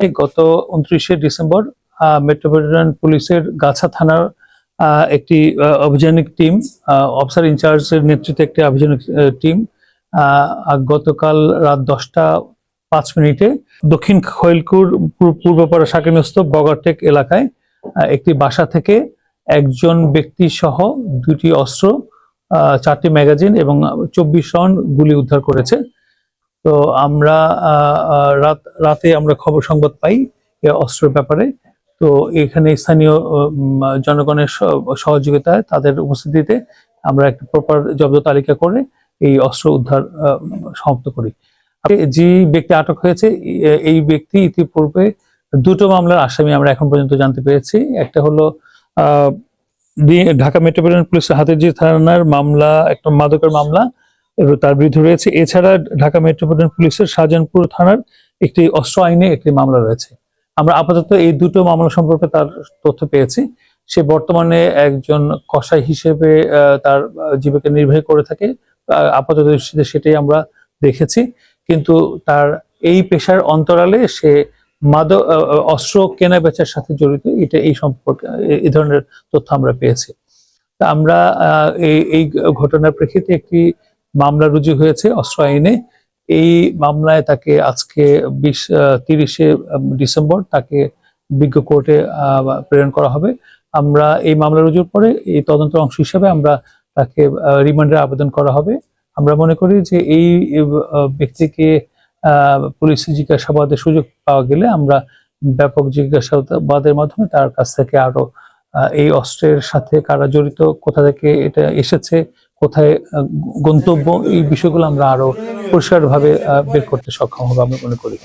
গত উনত্রিশে December metropolitan পুলিশের গাছা থানার একটি অভিযানিক টিম অফিসার ইনচার্জের নেতৃত্বে একটি অভিযানিক টিম গতকাল রাত দশটা পাঁচ মিনিটে দক্ষিণ খৈলকুর পূর্বপাড়া শাকিনস্থ বগারটেক এলাকায় একটি বাসা থেকে একজন ব্যক্তি সহ দুটি অস্ত্র চারটি ম্যাগাজিন এবং চব্বিশ রাউন্ড গুলি উদ্ধার করেছে। তো আমরা রাত, রাতে আমরা খবর সংবাদ পাই অস্ত্রের ব্যাপারে। তো এখানে স্থানীয় জনগণের সহ- সহযোগিতায় তাদের উপস্থিতিতে আমরা একটা প্রপার জব্দ তালিকা করে এই অস্ত্র উদ্ধার সমাপ্ত করি। যে ব্যক্তি আটক হয়েছে এই ব্যক্তি ইতিপূর্বে দুটো মামলার আসামি আমরা এখন পর্যন্ত জানতে পেরেছি। একটা হলো ঢাকা মেট্রোপলিটন পুলিশের হাতেরজি থানার মামলা, একটা মাদকের মামলা তার বিরুদ্ধে রয়েছে। এছাড়া ঢাকা মেট্রোপলিটন পুলিশের শাহজাহানপুর থানার একটি অস্ত্র আইনে একটি মামলা রয়েছে। আমরা আপাতত এই দুটো মামলা সম্পর্কে তার তথ্য পেয়েছি। সে বর্তমানে একজন কসাই হিসেবে তার জীবিকা নির্বাহ করে থাকে। আপাতত দৃষ্টিতে সেটাই আমরা দেখেছি। কিন্তু তার এই পেশার অন্তরালে সে মাদক অস্ত্র কেনা বেচার সাথে জড়িত। এটা এই সম্পর্কে এই ধরনের তথ্য আমরা পেয়েছি। আমরা এই ঘটনার প্রেক্ষিতে একটি মামলা রুজু হয়েছে অস্ত্র আইনে। এই মামলায় তাকে আজকে বিশ তিরিশে ডিসেম্বর তাকে বিজ্ঞ কোর্টে প্রেরণ করা হবে। আমরা এই মামলা রুজুর পরে এই তদন্তের অংশ হিসাবে আমরা তাকে রিমান্ডের আবেদন করা হবে। আমরা মনে করি যে এই ব্যক্তিকে পুলিশ জিজ্ঞাসাবাদের সুযোগ পাওয়া গেলে আমরা ব্যাপক জিজ্ঞাসাবাদের মাধ্যমে তার কাছ থেকে আরও এই অস্ত্রের সাথে কারা জড়িত, কোথা থেকে এটা এসেছে কোথায় গন্তব্য এই বিষয়গুলো আমরা আরও পরিষ্কারভাবে বের করতে সক্ষম হবে আমি মনে করি।